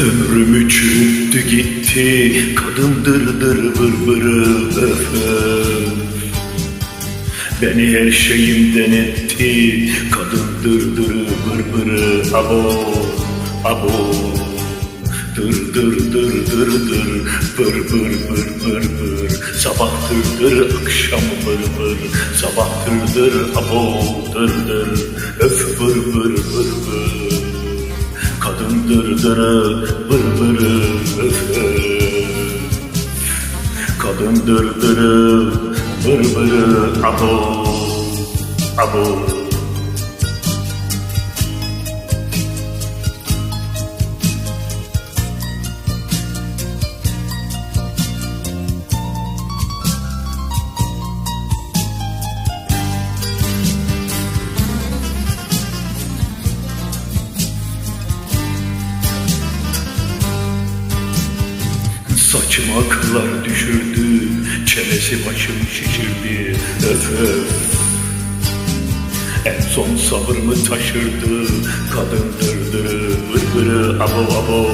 Ömrümü çürüttü gitti Kadın dırdır vırbırı öf öf. Beni her şeyimden etti Kadın dırdırı vırbırı abo abo. Dır dır dır dır dır Vır vır vır vır vır. Sabah dırdır akşam vır vır. Sabah dırdır abo dır dır Öf vır vır vır vır dırdırı öf Kadın dırdırı vır vırı abo abo Saçıma kıllar düşürdü Çenesi başımı şişirdi Öf öf. En son sabrımı taşırdı Kadın dırdırı vırvırı abo abo.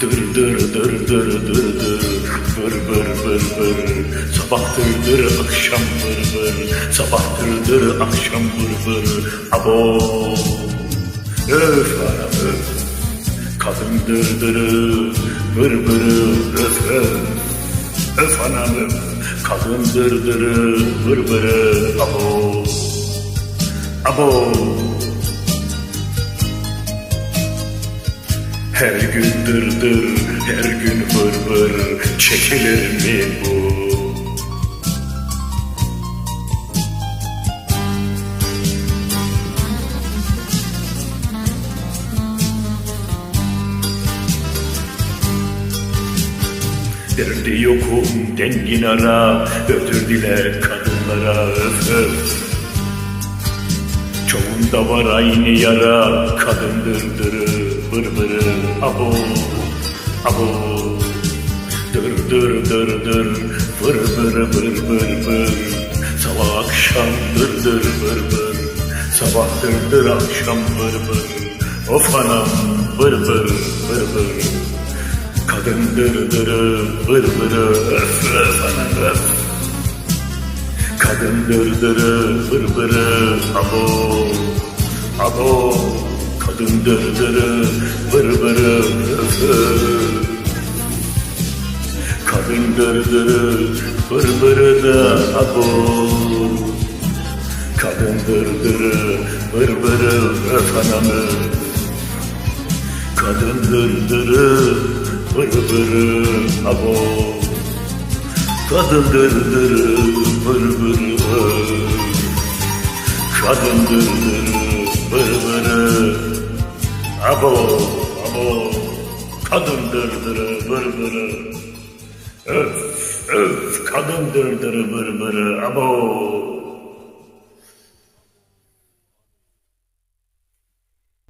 Dır dır dır dır dır dır Vır vır vır vır. Sabah dırdır akşam vır vır. Sabah dırdır akşam vır vır Abo. Öf ana öf Kadın dırdırı, vır vırı, öf öf, öf anam öf. Kadın dırdırı, vır vırı, abo, abo. Her gün dırdır, her gün vır, çekilir mi bu? Derdi yokum dengin ara Ödür dile kadınlara öf öf. Çoğunda var aynı yara Kadın dırdırı vır vırı Abo abo. Dır dır dır dır Vır vır vır vır vır Sabah akşam dır dır vır vır Sabah dırdır akşam vır vır Of anam vır vır vır vır Kadın dırdırı vır vırı öf öf anam öf Kadın dırdırı vır vırı abo abo Kadın dırdırı vır vırı öf öf Kadın dırdırı vır vırı da abo Kadın dırdırı vır vırı öf anam öf Kadın dırdırı vır vırı abo. Kadın dırdırı vır vırı Kadın dırdırı vır vırı abo abo. Kadın dırdırı vır vırı Öf öf. Kadın dırdırı vır vırı abo